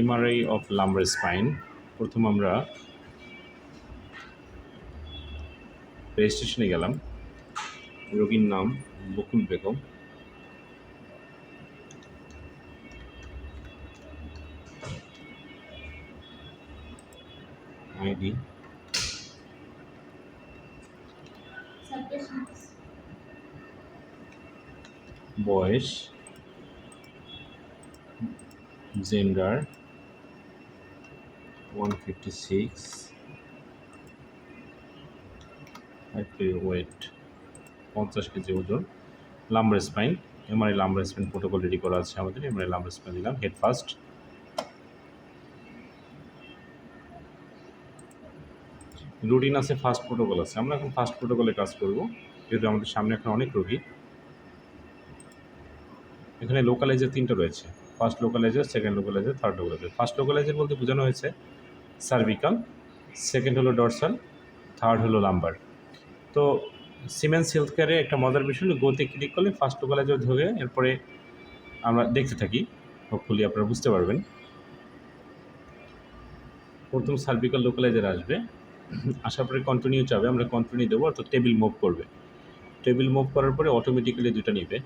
MRI of lumber spine প্রথম আমরা রেজিস্ট্রেশনে গেলাম। রোগীর নাম বকুল বেগম। আইডি। বয়স। Gender. One fifty six weight পঞ্চাশ কেজি ওজন। Lumbar spine MRI lumbar spine protocol ready করা আছে আমাদের এমআরআই লাম্বার স্পাইন দিলাম হেড ফার্স্ট রুটিন আছে ফার্স্ট প্রোটোকল আছে। আমরা এখন ফার্স্ট প্রোটোকলে কাজ করব, যেহেতু আমাদের সামনে এখন অনেক রোগী। এখানে লোকালাইজার তিনটা রয়েছে। First localiser second localiser third localiser first localiser বলতে বোঝানো হয়েছে সার্ভিকাল সেকেন্ড হলো ডরসাল থার্ড হলো লাম্বার তো সিমেন্স হেলথ কেয়ারে একটা মজার বিষয় হলো গোতে ক্লিক করলে ফার্স্ট লোকালাইজার ধরে এরপরে আমরা দেখতে থাকি। হোপফুলি আপনারা বুঝতে পারবেন। প্রথম সার্ভিকাল লোকালাইজার আসবে। আসার পরে কন্টিনিউ চাবে, আমরা কন্টিনিউ দেবো, অর্থাৎ টেবিল মুভ করবে। টেবিল মুভ করার পরে অটোমেটিক্যালি দুটা নিবে।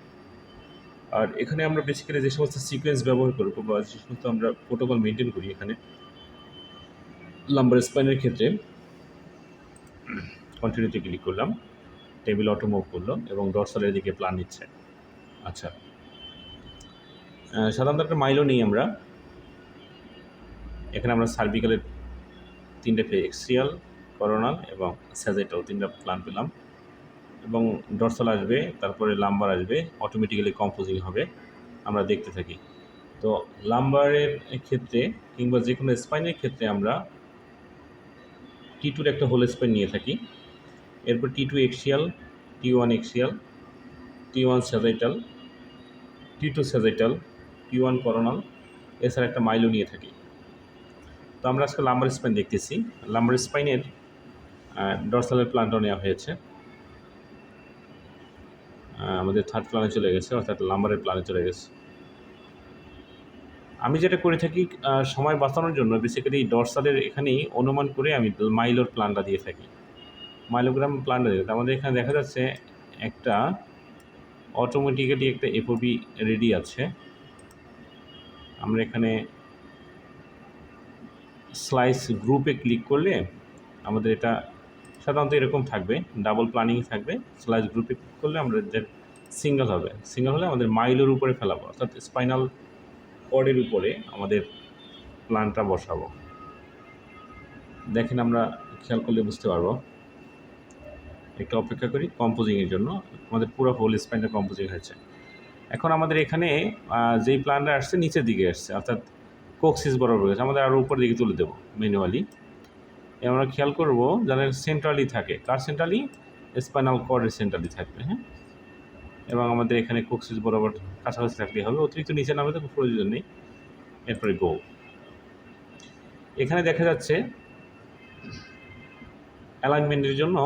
আর এখানে আমরা বেসিক্যালি যে সমস্ত সিকোয়েন্স ব্যবহার করব বা যে সমস্ত আমরা প্রোটোকল মেনটেন করি এখানে লাম্বার স্পাইনের ক্ষেত্রে কন্টিনিউতে ক্লিক করলাম টেবিল অটো মুভ করল এবং ডরসালের দিকে প্ল্যান নিচ্ছে। আচ্ছা। সাধারণত একটা মাইলও নিই আমরা। এখানে আমরা সার্ভিক্যালের তিনটে এক্সিয়াল করোনাল এবং স্যাজেটাল তিনটা প্ল্যান পেলাম। এবং ডরসাল আসবে, তারপরে লাম্বার আসবে অটোমেটিক্যালি কম্পোজিং হবে। আমরা দেখতে থাকি। তো লাম্বারের ক্ষেত্রে কিংবা যে কোনো স্পাইনের ক্ষেত্রে আমরা টি টুর একটা হোল স্পেন নিয়ে থাকি। এরপর T two axial T one axial T one sagittal T two sagittal T one coronal এছাড়া একটা মাইলো নিয়ে থাকি। তো আমরা আজকে লাম্বার স্পাইন দেখতেছি। লাম্বার স্পাইনের ডরসালের প্ল্যানটাও নেওয়া হয়েছে। আমাদের থার্ড প্ল্যানে চলে গেছে, অর্থাৎ লাম্বারের প্ল্যানে চলে গেছে। আমি যেটা করে থাকি সময় বাঁচানোর জন্য বেসিক্যালি ডরসালের এখানেই অনুমান করে আমি মাইলোর প্ল্যানটা দিয়ে থাকি। মাইলোগ্রাম প্ল্যানটা দিয়ে। আমাদের এখানে দেখা যাচ্ছে একটা অটোমেটিক্যালি একটা এফওবি রেডি আছে। আমরা এখানে স্লাইস গ্রুপে ক্লিক করলে আমাদের এটা সাধারণত এরকম থাকবে ডাবল প্ল্যানিং থাকবে। স্লাইস গ্রুপে ক্লিক করলে আমাদের সিঙ্গেল হবে সিঙ্গেল হলে আমাদের মাইলের উপরে ফেলাবো, অর্থাৎ স্পাইনাল কর্ডের উপরে আমাদের প্ল্যানটা বসাবো। দেখেন আমরা খেয়াল করলে বুঝতে পারব। একটু অপেক্ষা করি কম্পোজিংয়ের জন্য। আমাদের পুরো হোল স্পাইনটা কম্পোজিং হয়েছে। এখন আমাদের এখানে যেই প্ল্যানটা আসছে নিচের দিকে আসছে, অর্থাৎ কোক্সিস বরাবর গেছে আমাদের আরও উপর দিকে তুলে দেবো ম্যানুয়ালি আমরা খেয়াল করব, যাদের সেন্ট্রালি থাকে কার সেন্ট্রালি স্পাইনাল কর্ডের সেন্ট্রালি থাকবে হ্যাঁ? এবং আমাদের এখানে কোক্সিস বরাবর কাছাকাছি থাকতে হবে। অতিরিক্ত নিচে নামে তো প্রয়োজন নেই। এরপরে গো এখানে দেখা যাচ্ছে অ্যালাইনমেন্টের জন্য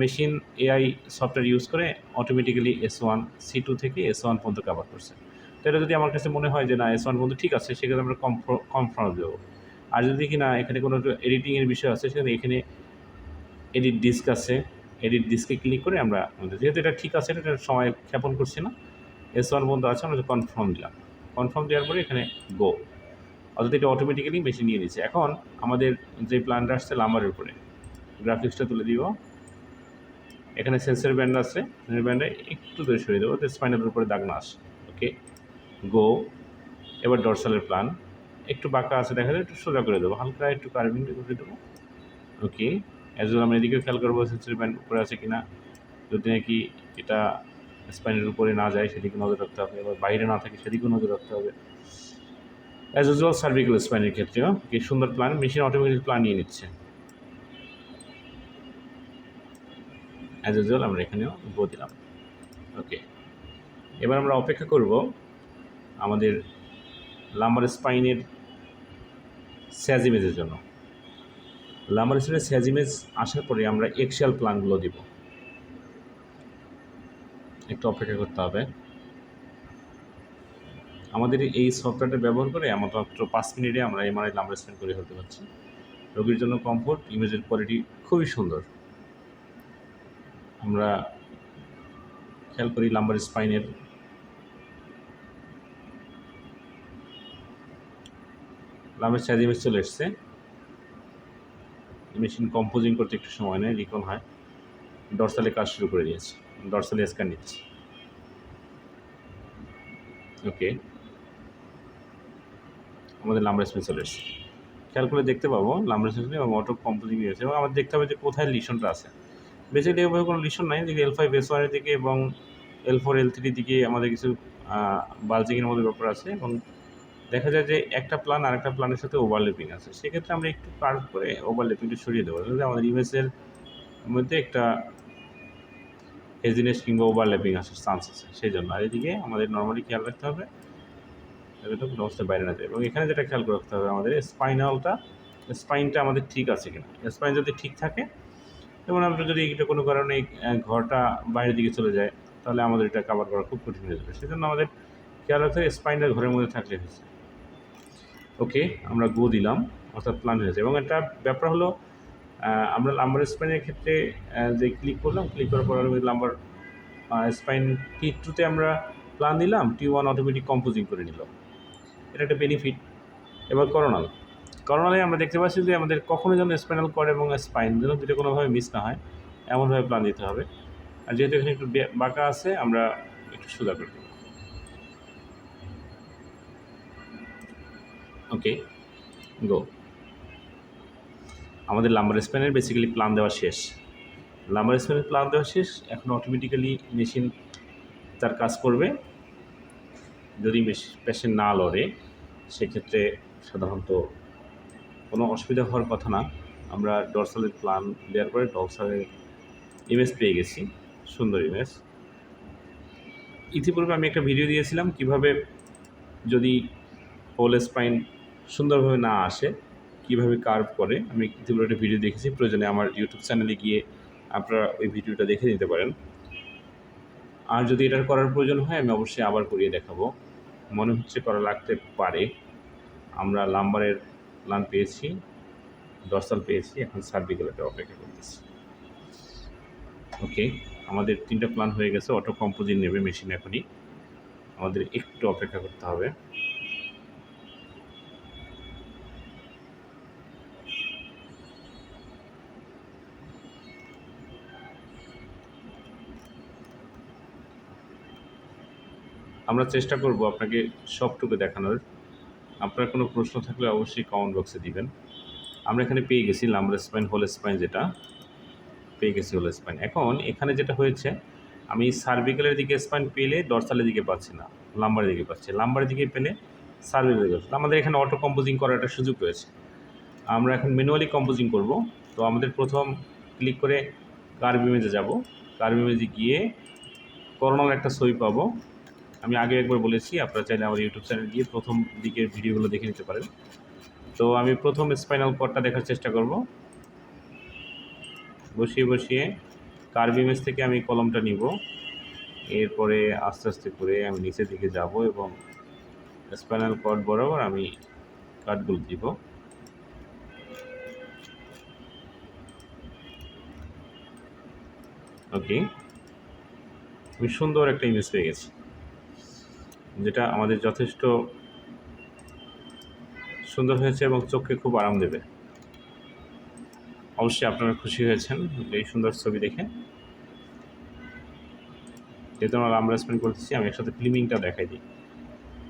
মেশিন এআই সফটওয়্যার ইউজ করে automatically S one C two থেকে এস ওয়ান পর্যন্ত কাভার করছে। তো এটা যদি আমার কাছে মনে হয় যে না এস ওয়ান পর্যন্ত ঠিক আছে, সেক্ষেত্রে আমরা কনফার্ম দেবো। আর যদি কি না, এখানে কোনো এডিটিংয়ের বিষয় আছে, সেখানে এখানে এডিট ডিস্ক আছে। এডিট ডিস্কে ক্লিক করে আমরা আমাদের যেহেতু এটা ঠিক আছে, এটা সময় ক্ষেপণ করছি না। এস ওয়ান পর্যন্ত আছে, আমরা কনফার্ম দিলাম। কনফার্ম দেওয়ার পরে এখানে গো অর্থাৎ এটা অটোমেটিক্যালি বেশি নিয়ে নিচ্ছে এখন আমাদের যে প্ল্যানটা আসছে লাম্বারের উপরে। গ্রাফিক্সটা তুলে দিব। এখানে সেন্সর ব্যান্ড আছে। ব্যান্ডে একটু দূরে সরিয়ে দেবো স্পাইনালের উপরে দাগ না আসে। ওকে গো এবার ডরসালের প্ল্যান একটু বাঁকা আছে দেখা যায়, একটু সোজা করে দেবো। হালকা একটু কার্ভিং করে দেবো। ওকে অ্যাজ আমরা এদিকেও খেয়াল করব সেন্সর ব্যান্ড উপরে আছে কি না যদি নাকি এটা স্পাইনের উপরে না যায়, সেদিকে নজর রাখতে হবে। এবার বাইরে না থাকে, সেদিকেও নজর রাখতে হবে। অ্যাজ ইউজুয়াল সার্ভিক্যাল স্পাইনের ক্ষেত্রেও কি সুন্দর প্ল্যান মেশিন অটোমেটিক প্ল্যান নিয়ে নিচ্ছে। অ্যাজ ইউজুয়াল আমরা এখানেও গো দিলাম। ওকে এবার আমরা অপেক্ষা করব আমাদের লাম্বার স্পাইনের স্যাজ ইমেজের জন্য। লাম্বার স্পাইনের স্যাজ ইমেজ আসার পরে আমরা এক্সিয়াল প্ল্যানগুলো দিব। একটু অপেক্ষা করতে হবে। আমাদের এই সফটওয়্যারটা ব্যবহার করে আমরা মাত্র পাঁচ মিনিটে আমরা এমআরআই নাম্বার স্ক্যান করে ফেলতে পারছি। রোগীর জন্য কমফোর্ট ইমেজের কোয়ালিটি খুবই সুন্দর। আমরা খেয়াল করি লাম্বার স্পাইনের লাম্বার সাইজ ইমেজ চলে এসছে। মেশিন কম্পোজিং করতে একটু সময় নেয় রিকন হয়। ডরসালে কাজ শুরু করে দিয়েছে ডরসালে স্ক্যান নিচ্ছে। ওকে আমাদের লাম্বার স্পেস চলে এসছে। খেয়াল করে দেখতে পাবো লাম্বার স্পেস এবং অটো কম্পোজিং হয়েছে এবং আমাদের দেখতে হবে যে কোথায় লিশনটা আছে। বেসিক্যালি এভাবে কোনো লিশন নাই যে এল ফাইভ এস ওয়ানের দিকে এবং এল ফোর এল থ্রির দিকে আমাদের কিছু বালজিংয়ের মধ্যে ব্যাপার আছে এবং দেখা যায় যে একটা প্ল্যান আরেকটা প্ল্যানের সাথে ওভারলেপিং আছে। সেক্ষেত্রে আমরা একটু কার্ভ করে ওভারলেপিংটা সরিয়ে দেবো। যাতে আমাদের ইমেজের মধ্যে একটা হেজিনেস কিংবা ওভারল্যাপিং আসার চান্স আছে। সেই জন্য আর এদিকে আমাদের নর্মালি খেয়াল রাখতে হবে। কোনো অবস্থায় বাইরে না যায়। এবং এখানে যেটা খেয়াল রাখতে হবে আমাদের স্পাইনালটা স্পাইনটা আমাদের ঠিক আছে কিনা? স্পাইন যদি ঠিক থাকে এবং আমরা যদি এটা কোনো কারণে ঘরটা বাইরের দিকে চলে যায়, তাহলে আমাদের এটা কাভার করা খুব কঠিন হয়ে যাবে। সেজন্য আমাদের খেয়াল রাখতে হবে স্পাইনটা ঘরের মধ্যে থাকলে হয়েছে। ওকে, আমরা গো দিলাম, অর্থাৎ প্ল্যান হয়েছে এবং একটা ব্যাপার হলো আমরা লাম্বার স্পাইনের ক্ষেত্রে যে ক্লিক করলাম ক্লিক করার পর লাম্বার স্পাইন টি টুতে আমরা প্ল্যান দিলাম টি ওয়ান অটোমেটিক কম্পোজিং করে নিল। এটা একটা বেনিফিট এবার করোনাল করোনালে আমরা দেখতে পাচ্ছি যে আমাদের কখনো যেন স্পাইনাল কর্ড এবং স্পাইন যেন দুটো কোনোভাবে মিস না হয়, এমনভাবে প্ল্যান দিতে হবে। আর যেহেতু এখানে একটু বাঁকা আছে, আমরা একটু সোজা করে ওকে গো আমাদের লাম্বার স্প্যানের বেসিক্যালি প্ল্যান দেওয়া শেষ। লাম্বার স্প্যানের প্ল্যান দেওয়া শেষ, এখন অটোমেটিক্যালি মেশিন তার কাজ করবে। যদি পেশেন্ট না লড়ে, সেক্ষেত্রে সাধারণত কোনো অসুবিধা হওয়ার কথা না। আমরা ডরসালের প্ল্যান দেওয়ার পরে ডরসালের ইমেজ পেয়ে গেছি। সুন্দর ইমেজ ইতিপূর্বে আমি একটা ভিডিও দিয়েছিলাম কীভাবে যদি হোল স্পাইন সুন্দরভাবে না আসে, কীভাবে কার্ভ করে, আমি ইতিপূর্বে একটা ভিডিও দেখেছি, প্রয়োজনে আমার ইউটিউব চ্যানেলে গিয়ে আপনারা ওই ভিডিওটা দেখে নিতে পারেন। আর যদি এটার করার প্রয়োজন হয়, আমি অবশ্যই আবার করিয়ে দেখাবো। মনে হচ্ছে করা লাগতে পারে। আমরা লাম্বারের প্ল্যান পেয়েছি ডরসাল পেয়েছি, এখন সার্ভিক্যালটা অপেক্ষা করতেছি ওকে আমাদের তিনটা প্ল্যান হয়ে গেছে অটো কম্পোজিট নেবে মেশিন এখনই। আমাদের একটু অপেক্ষা করতে হবে। আমরা চেষ্টা করব আপনাকে সবটুকু দেখানোর। আপনার কোনো প্রশ্ন থাকলে অবশ্যই কমেন্ট বক্সে দিবেন। আমরা এখানে পেয়ে গেছি লাম্বার স্পাইন, হোল স্পাইন যেটা। পেয়ে গেছি হোল স্পাইন। এখন এখানে যেটা হয়েছে, আমি সার্ভিক্যালের দিকে স্পাইন পেলে ডরসালের দিকে পাচ্ছি না লাম্বারের দিকে পাচ্ছি। লাম্বারের দিকে পেলে সার্ভিক্যালের দিকে পাচ্ছি। আমাদের এখানে অটো কম্পোজিং করার একটা সুযোগ রয়েছে। আমরা এখন ম্যানুয়ালি কম্পোজিং করব। তো আমাদের প্রথম ক্লিক করে কার্ভ ইমেজে যাব। কার্ভ ইমেজে গিয়ে করোনার একটা ছবি পাবো। আমি আগে একবার বলেছি, আপনারা চাইলে আমার ইউটিউব চ্যানেল গিয়ে প্রথম দিকের ভিডিওগুলো দেখে নিতে পারেন। তো আমি প্রথম স্পাইনাল কর্ডটা দেখার চেষ্টা করব। বসিয়ে বসিয়ে কার্ভ ইমেজ থেকে আমি কলমটা নিব। এরপরে আস্তে আস্তে করে আমি নিচের দিকে যাব এবং স্পাইনাল কর্ড বরাবর আমি কাটগুলো দিব। ওকে আমি সুন্দর একটা ইমেজ পেয়ে গেছি। যেটা আমাদের যথেষ্ট সুন্দর হয়েছে এবং চোখকে খুব আরাম দেবে। অবশ্যই আপনারা খুশি হয়েছেন এই সুন্দর ছবি দেখে। যেহেতু আমরা স্পেন্ড করতেছি, আমি একসাথে ফিল্মিংটা দেখাই দিই।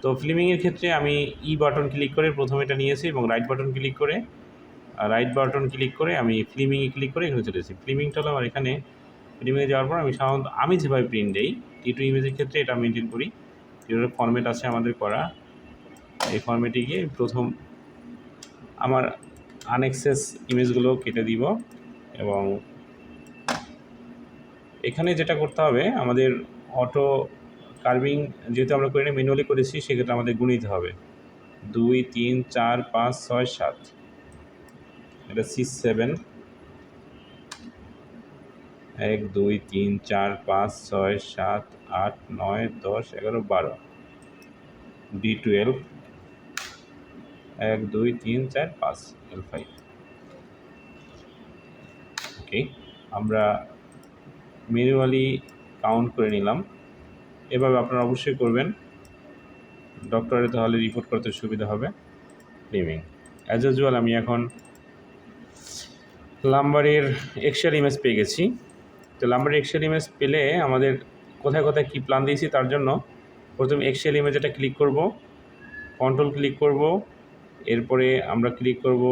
তো ফিল্মিংয়ের ক্ষেত্রে আমি ই বাটন ক্লিক করে প্রথমে এটা নিয়েছি এবং রাইট বাটন ক্লিক করে রাইট বাটন ক্লিক করে আমি ফিল্মিংয়ে ক্লিক করে এখানে চলে এসেছি। ফিল্মিংটা হলো আমার এখানে ফিল্মিংয়ে যাওয়ার পর আমি সাধারণত আমি যেভাবে প্রিন্ট দিই টি টু ইমেজের ক্ষেত্রে এটা মেনটেন করি। যেভাবে ফর্মেট আছে আমাদের করা। এই ফর্মেটে গিয়ে প্রথম আমার আনএক্সেস ইমেজগুলো কেটে দিব এবং এখানে যেটা করতে হবে, আমাদের অটো কার্ভিং যেহেতু আমরা করি ম্যানুয়ালি করেছি, সেক্ষেত্রে আমাদের গুণিতে হবে। দুই, তিন, চার, পাঁচ, ছয়, সাত। এটা সিক্স সেভেন এক, দুই, তিন, চার, পাঁচ, ছয়, সাত, আট, নয়, দশ, এগারো, বারো। D twelve. এক, দুই, তিন, চার, পাঁচ এল ফাইভ ওকে আমরা ম্যানুয়ালি কাউন্ট করে নিলাম। এভাবে আপনারা অবশ্যই করবেন। ডক্টরে তাহলে রিপোর্ট করতে সুবিধা হবে। ফ্লিমিং অ্যাজ ইউজুয়াল আমি এখন লাম্বারের এক্সেল ইমেজ পেয়ে গেছি। তো লাম্বারের এক্সেল ইমেজ পেলে আমাদের কোথায় কোথায় কী প্ল্যান দিয়েছি তার জন্য প্রথমে এক্সেল ইমেজ এটা ক্লিক করব কন্ট্রোল ক্লিক করব, এরপরে আমরা ক্লিক করব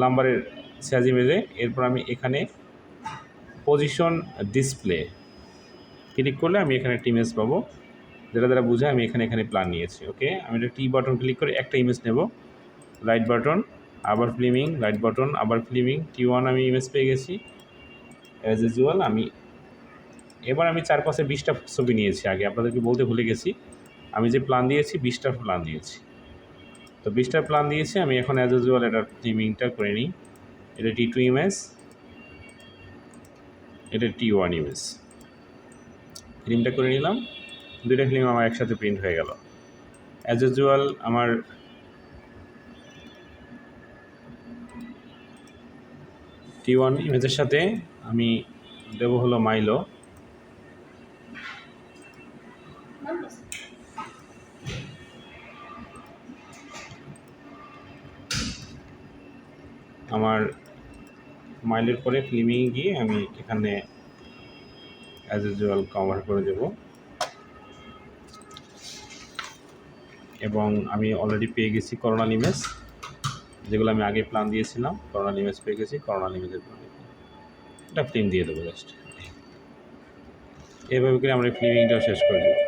লাম্বারের সাইজ ইমেজে এরপর আমি এখানে পজিশন ডিসপ্লে ক্লিক করলে আমি এখানে একটা ইমেজ পাবো। যেটা দ্বারা বুঝে আমি এখানে এখানে প্ল্যান নিয়েছি ওকে আমি একটা টি বাটন ক্লিক করে একটা ইমেজ নেব। রাইট বাটন আবার ফিল্মিং লাইট বাটন আবার ফিল্মিং টি ওয়ান আমি ইমেজ পেয়ে গেছি। অ্যাজ ইউজুয়াল আমি এবার আমি চার পাশে বিশটা ছবি নিয়েছি, আগে আপনাদেরকে বলতে ভুলে গেছি। আমি যে প্ল্যান দিয়েছি, বিশটা প্ল্যান দিয়েছি। তো বিশটা প্ল্যান দিয়েছি, আমি এখন অ্যাজ ইউজুয়াল এটার ফিল্মিংটা করে নিই। এটা টি টু ইমেজ এটা টি ওয়ান ইমেজ ফিল্মটা করে নিলাম। দুইটা ফিল্ম আমার একসাথে প্রিন্ট হয়ে গেল। অ্যাজ ইউজুয়াল আমার টি ওয়ান ইমেজের সাথে আমি দেবো হলো মাইলো আমার মাইলের পরে ফিল্মিং গিয়ে আমি এখানে অ্যাজ ইউজুয়াল কভার করে দেব। এবং আমি অলরেডি পেয়ে গেছি করোনা ইমেজ যেগুলো আমি আগে প্ল্যান দিয়েছিলাম, করোনা ইমেজ পেয়ে গেছি, করোনা ইমেজের এটা ফিল্ম দিয়ে দেবো জাস্ট এইভাবে করে আমরা ফিল্মিংটাও শেষ করে দেবো।